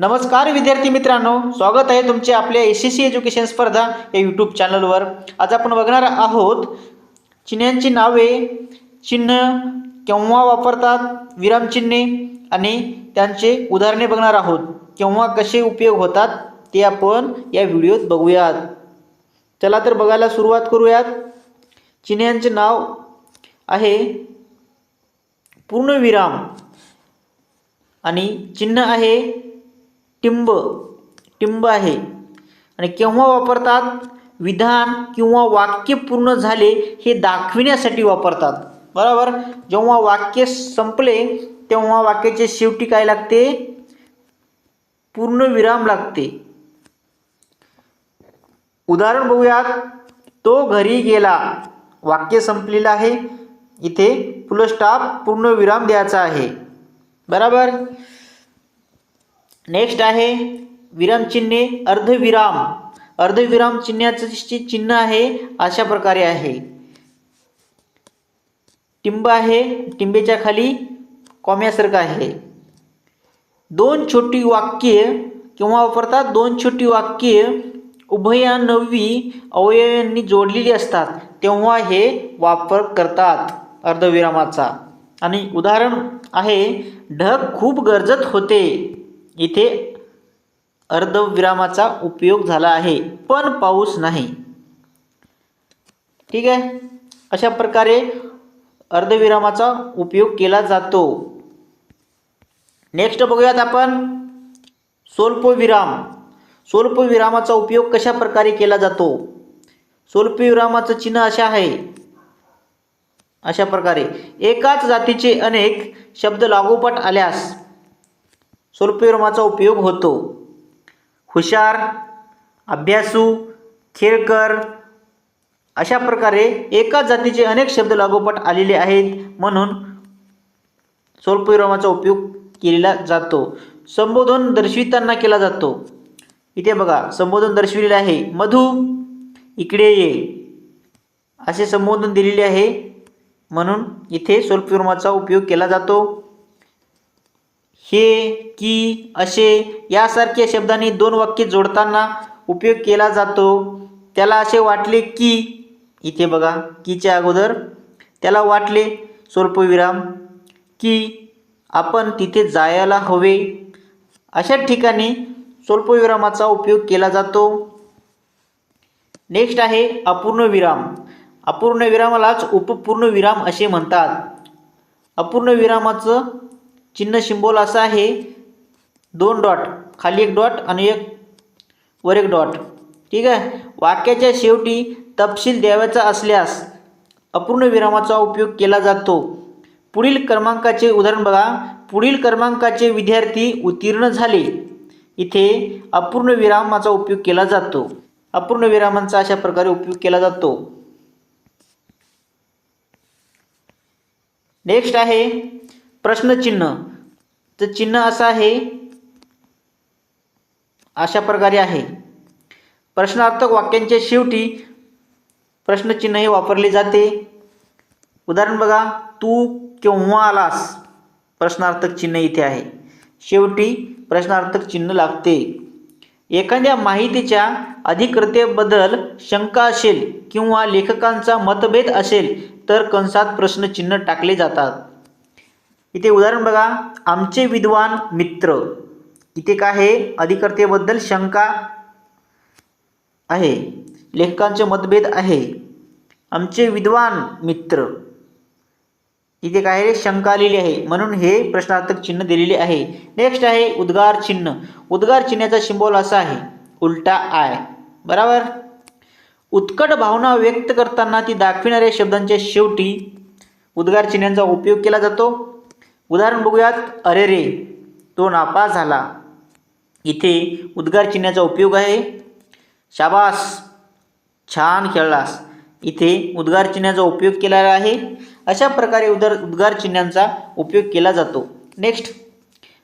नमस्कार विद्यार्थी मित्रांनो स्वागत आहे तुमचे आपल्या एस एस सी एज्युकेशन स्पर्धा या यूट्यूब चॅनलवर आज आपण बघणार आहोत चिन्हांची नावे चिन्ह केव्हा वापरतात विरामचिन्हे आणि त्यांचे उदाहरणे बघणार आहोत. केव्हा कसे उपयोग होतात ते आपण या व्हिडिओत बघूयात. चला तर बघायला सुरुवात करूयात. चिन्हांचे नाव आहे पूर्णविराम आणि चिन्ह आहे टिंब टिंब आहे. आणि केव्हा वापरतात? विधान किंवा वाक्य पूर्ण झाले हे दाखविण्यासाठी वापरतात. बरोबर? जेव्हा वाक्य संपले तेव्हा वाक्याचे शेवटी काय लागते? पूर्ण विराम लागते. उदाहरण बघूयात. तो घरी गेला. वाक्य संपलेलं आहे. इथे फुलस्टाप पूर्ण विराम द्यायचा आहे. बरोबर? नेक्स्ट आहे विरामचिन्हे अर्धविराम. अर्धविराम चिन्हाचं जे चिन्ह आहे अशा प्रकारे आहे. टिंब आहे टिंबेच्या खाली कॉम्यासारखं आहे. दोन छोटी वाक्ये किंवा वापरतात दोन छोटी वाक्ये उभयानवी अवयवांनी जोडलेली असतात तेव्हा हे वापर करतात अर्धविरामाचा. आणि उदाहरण आहे ढग खूप गरजत होते. इथे अर्धविरामाचा उपयोग झाला आहे पण पाऊस नाही. ठीक आहे? अशा प्रकारे अर्धविरामाचा उपयोग केला जातो. नेक्स्ट बघूयात आपण स्वल्पविराम स्वल्पविरामाचा उपयोग कशा प्रकारे केला जातो? स्वल्पविरामाचं चिन्ह अशा आहे. अशा प्रकारे. एकाच जातीचे अनेक शब्द लागोपाठ आल्यास स्वल्पविरामाचा उपयोग होतो. हुशार अभ्यासू खेळकर अशा प्रकारे एकाच जातीचे अनेक शब्द लागोपाठ आलेले आहेत. म्हणून स्वल्पविरामाचा उपयोग केलेला जातो. संबोधन दर्शविताना केला जातो. इथे बघा संबोधन दर्शविलेले आहे. मधु इकडे ये. असे संबोधन दिलेले आहे. म्हणून इथे स्वल्पविरामाचा उपयोग केला जातो. हे की असे यासारख्या शब्दांनी दोन वाक्य जोडताना उपयोग केला जातो. त्याला असे वाटले की इथे बघा कीच्या अगोदर. त्याला वाटले स्वल्पविराम की आपण तिथे जायला हवे. अशा ठिकाणी स्वल्पविरामाचा उपयोग केला जातो. नेक्स्ट आहे अपूर्ण विराम अपूर्ण विरामालाच उपपूर्ण विराम असे म्हणतात. अपूर्ण विरामाचं चिन्ह शिंबोल असा आहे. दोन डॉट खाली एक डॉट आणि एक वर एक डॉट ठीक आहे? वाक्याच्या शेवटी तपशील द्यावायचा असल्यास अपूर्ण विरामाचा उपयोग केला जातो. पुढील क्रमांकाचे उदाहरण बघा. पुढील क्रमांकाचे विद्यार्थी उत्तीर्ण झाले. इथे अपूर्ण विरामाचा उपयोग केला जातो. अपूर्ण विरामांचा अशा प्रकारे उपयोग केला जातो. नेक्स्ट आहे प्रश्नचिन्ह. तर चिन्ह असं आहे. अशा प्रकारे आहे. प्रश्नार्थक वाक्यांच्या शेवटी प्रश्नचिन्ह हे वापरले जाते. उदाहरण बघा. तू केव्हा आलास? प्रश्नार्थक चिन्ह इथे आहे. शेवटी प्रश्नार्थक चिन्ह लागते. एखाद्या माहितीच्या अधिकृतेबद्दल शंका असेल किंवा लेखकांचा मतभेद असेल तर कंसात प्रश्नचिन्ह टाकले जातात. इथे उदाहरण बघा. आमचे विद्वान मित्र. इथे काय आहे? अधिकर्तेबद्दल शंका आहे. लेखकांचे मतभेद आहे. आमचे विद्वान मित्र. इथे काय आहे? शंका आलेली आहे. म्हणून हे प्रश्नार्थक चिन्ह दिलेले आहे. नेक्स्ट आहे उद्गार चिन्ह. उद्गार चिन्हाचा शिंबोल असा आहे. उलटा आय. बरोबर? उत्कट भावना व्यक्त करताना ती दाखविणाऱ्या शब्दांच्या शेवटी उद्गार चिन्हांचा उपयोग केला जातो. उदाहरण बघूयात. अरे रे तो नापास झाला. इथे उद्गार चिन्हाचा उपयोग आहे. शाबास छान खेळलास. इथे उद्गार चिन्हाचा उपयोग केलेला आहे. अशा प्रकारे उदर उद्गार चिन्हांचा उपयोग केला जातो. नेक्स्ट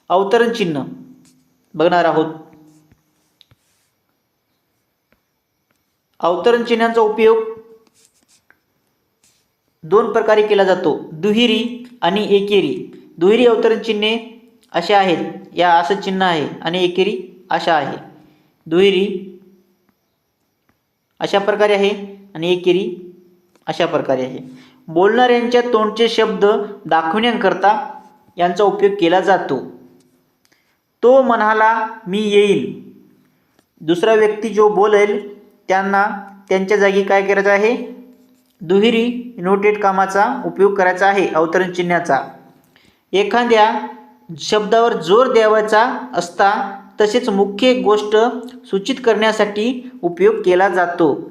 अवतरण चिन्ह. बघणार आहोत. अवतरण चिन्हांचा उपयोग दोन प्रकारे केला जातो. दुहेरी आणि एकेरी. दुहेरी अवतरण चिन्हे असे आहेत. या असं चिन्ह आहे आणि एकेरी अशा आहे. दुहेरी अशा प्रकारे आहे आणि एकेरी अशा प्रकारे आहे. बोलणाऱ्यांच्या तोंडचे शब्द दाखवण्याकरता यांचा उपयोग केला जातो. तो म्हणाला मी येईल. दुसरा व्यक्ती जो बोलेल त्यांना त्यांच्या जागी काय करायचं आहे? दुहेरी नोटेड कामाचा उपयोग करायचा आहे अवतरण चिन्हाचा. एखाद्या शब्दावर जोर द्यावायचा असता तसेच मुख्य गोष्ट सूचित करण्यासाठी उपयोग केला जातो.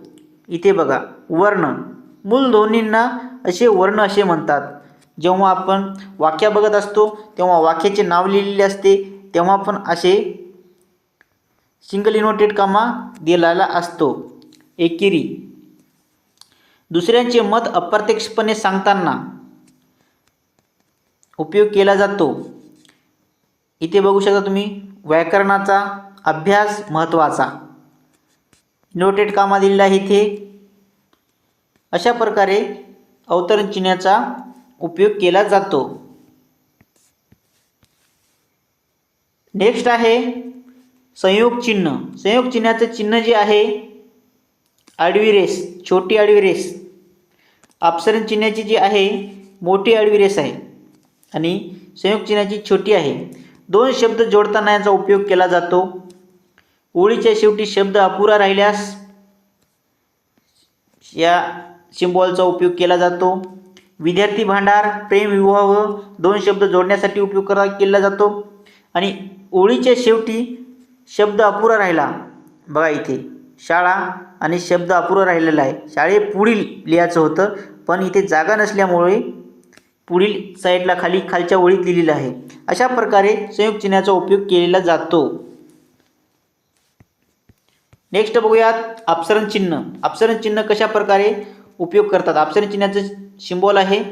इथे बघा वर्ण. मूल ध्वनींना असे वर्ण असे म्हणतात. जेव्हा आपण वाक्य बघत असतो तेव्हा वाक्याचे नाव लिहिलेले असते तेव्हा पण असे सिंगल इनोटेड कामा दिलेला असतो. एकेरी. दुसऱ्यांचे मत अप्रत्यक्षपणे सांगताना उपयोग केला जातो. इथे बघू शकता तुम्ही व्याकरणाचा अभ्यास महत्त्वाचा. नोटेड कामा दिलेला आहे इथे. अशा प्रकारे अवतरण चिन्हाचा उपयोग केला जातो. नेक्स्ट आहे संयोग चिन्ह. संयोग चिन्हाचं चिन्ह जे आहे आडवी रेस छोटी आडवी रेस. अपसरण चिन्हाची जी आहे मोठी आडवी रेस आहे. आणि संयोग चिन्हाची छोटी आहे. दोन शब्द जोडताना याचा उपयोग केला जातो. ओळीच्या शेवटी शब्द अपुरा राहिल्यास या सिम्बॉलचा उपयोग केला जातो. विद्यार्थी भांडार प्रेम विवाह दोन शब्द जोडण्यासाठी उपयोग करा केला जातो. आणि ओळीच्या शेवटी शब्द अपुरा राहिला. बघा इथे शाळा आणि शब्द अपुरा राहिलेला आहे. शाळेपुढील लिहायचं होतं पण इथे जागा नसल्यामुळे पुढील साईडला खाली खालच्या ओळीत लिहिलेलं आहे. अशा प्रकारे संयुक्त चिन्हाचा उपयोग केलेला जातो. नेक्स्ट बघूयात अपसरण चिन्ह. अपसरण चिन्ह कशा प्रकारे उपयोग करतात? अपसरण चिन्हाचं सिम्बॉल आहे.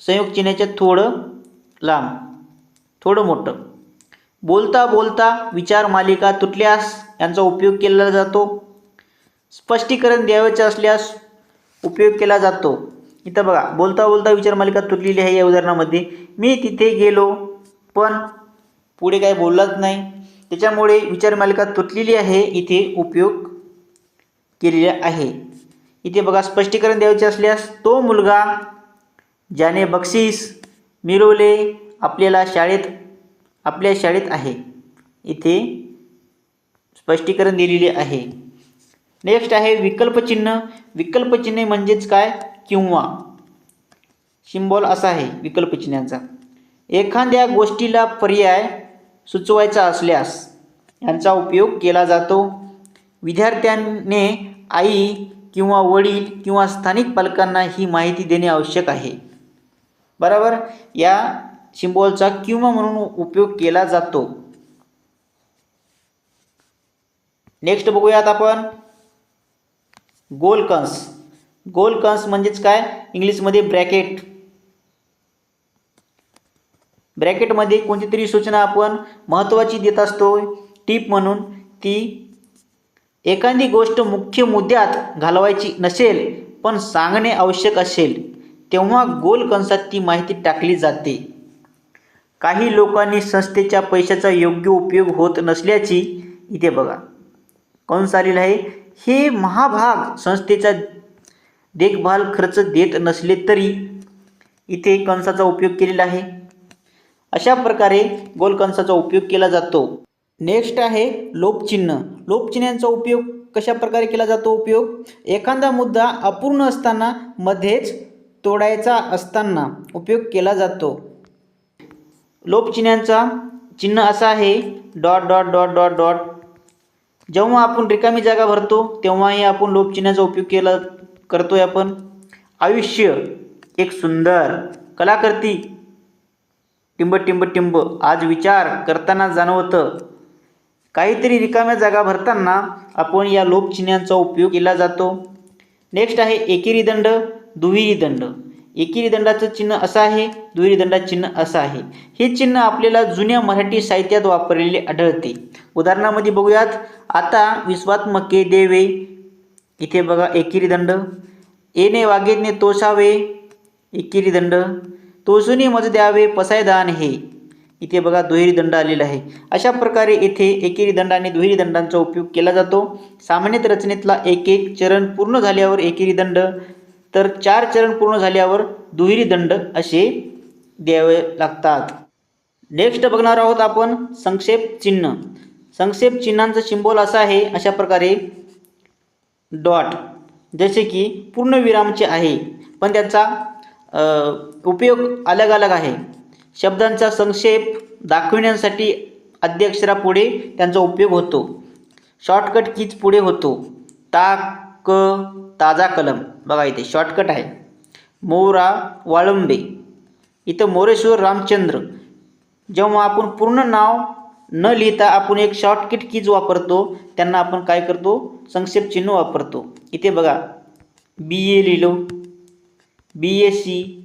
संयुक्त चिन्हाच्या थोडं लांब. थोडं मोठं. बोलता बोलता विचार मालिका तुटल्यास यांचा उपयोग केला जातो. स्पष्टीकरण द्यावयाचे असल्यास उपयोग केला जातो. इथं बघा बोलता बोलता विचार मालिका तुटलेली आहे या उदाहरणामध्ये. मी तिथे गेलो पण पुढे काय बोललाच नाही. त्याच्यामुळे विचार मालिका तुटलेली आहे इथे उपयोग केलेला आहे. इथे बघा स्पष्टीकरण द्यायचे असल्यास तो मुलगा ज्याने बक्षीस मिळवले आपल्याला शाळेत आपल्या शाळेत आहे. इथे स्पष्टीकरण दिलेले आहे. नेक्स्ट आहे विकल्पचिन्ह. विकल्पचिन्हे म्हणजेच काय? किंवा सिम्बॉल असा आहे विकल्पचिन्हाचा एखाद्या गोष्टीला पर्याय सुचवायचा असल्यास यांचा उपयोग केला जातो. विद्यार्थ्याने आई किंवा वडील किंवा स्थानिक पालकांना ही माहिती देणे आवश्यक आहे. बरोबर? या सिम्बॉलचा किंवा म्हणून उपयोग केला जातो. नेक्स्ट बघूयात आपण. गोलकंस गोल कंस म्हणजेच काय? इंग्लिशमध्ये ब्रॅकेट. ब्रॅकेटमध्ये कोणती तरी सूचना आपण महत्त्वाची देत असतो. टीप म्हणून ती एखादी गोष्ट मुख्य मुद्द्यात घालवायची नसेल पण सांगणे आवश्यक असेल तेव्हा गोल कंसात ती माहिती टाकली जाते. काही लोकांनी संस्थेच्या पैशाचा योग्य उपयोग होत नसल्याची इथे बघा. कंस आलेला आहे. हे महाभाग संस्थेचा देखभाल खर्च देत नसले तरी इथे कंसाचा उपयोग केलेला आहे. अशा प्रकारे गोलकंसाचा उपयोग केला जातो. नेक्स्ट आहे लोपचिन्ह. लोपचिन्हांचा उपयोग कशा प्रकारे केला जातो? उपयोग? एखादा मुद्दा अपूर्ण असताना मध्येच तोडायचा असताना उपयोग केला जातो. लोपचिन्हांचा चिन्ह असा आहे dot dot dot dot dot. जेव्हा आपण रिकामी जागा भरतो तेव्हाही आपण लोपचिन्हाचा उपयोग केला करतोय आपण? आयुष्य एक सुंदर कलाकृती. टिंब टिंब टिंब. आज विचार करताना जाणवतं. काहीतरी रिकाम्या जागा भरताना आपण या लोपचिन्हांचा उपयोग केला जातो. नेक्स्ट आहे एकेरी दंड दुहेरी दंड. एकेरी दंडाचं चिन्ह असं आहे दुहेरी दंडाचं चिन्ह असं आहे. हे चिन्ह आपल्याला जुन्या मराठी साहित्यात वापरलेले आढळते. उदाहरणामध्ये बघूयात आता विश्वात्मके देवे इथे बघा एकेरी दंड. येणे वागेने तोषावे एकेरी दंड. तोसुनी मज द्यावे पसायदान हे. इथे बघा दुहेरी दंड आलेला आहे. अशा प्रकारे येथे एकेरी दंड आणि दुहेरी दंडांचा उपयोग केला जातो. सामान्यतः रचनेतला एक एक चरण पूर्ण झाल्यावर एकेरी दंड तर चार चरण पूर्ण झाल्यावर दुहेरी दंड असे द्यावे लागतात. नेक्स्ट बघणार आहोत आपण संक्षेप चिन्ह. संक्षेप चिन्हांचं सिम्बॉल असा आहे अशा प्रकारे डॉट. जसे की पूर्णविरामचे आहे पण त्याचा उपयोग अलग अलग आहे. शब्दांचा संक्षेप दाखविण्यासाठी अध्यक्षरापुढे त्यांचा उपयोग होतो. शॉर्टकट कीच पुढे होतो. ता क ताजा कलम. बघा इथे शॉर्टकट आहे. मोरा वाळंबे. इथं मोरेश्वर रामचंद्र. जेव्हा आपण पूर्ण नाव न लिहिता आपण एक शॉर्टकट कीज वापरतो त्यांना आपण काय करतो? संक्षेप चिन्ह वापरतो. इथे बघा. बी ए लिहिलो. बी एस सी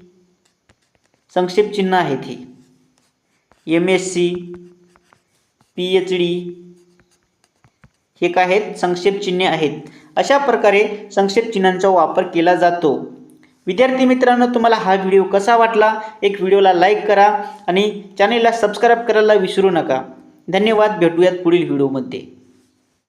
संक्षेप चिन्ह आहेत हे. M S C P H D हे काय आहेत? संक्षेप चिन्हे आहेत. अशा प्रकारे संक्षेप चिन्हांचा वापर केला जातो. विद्यार्थी मित्रांनो तुम्हाला हा व्हिडिओ कसा वाटला? एक व्हिडिओला लाईक करा आणि चॅनेलला सबस्क्राईब करायला विसरू नका. धन्यवाद भेटूयात पुढील व्हिडिओमध्ये.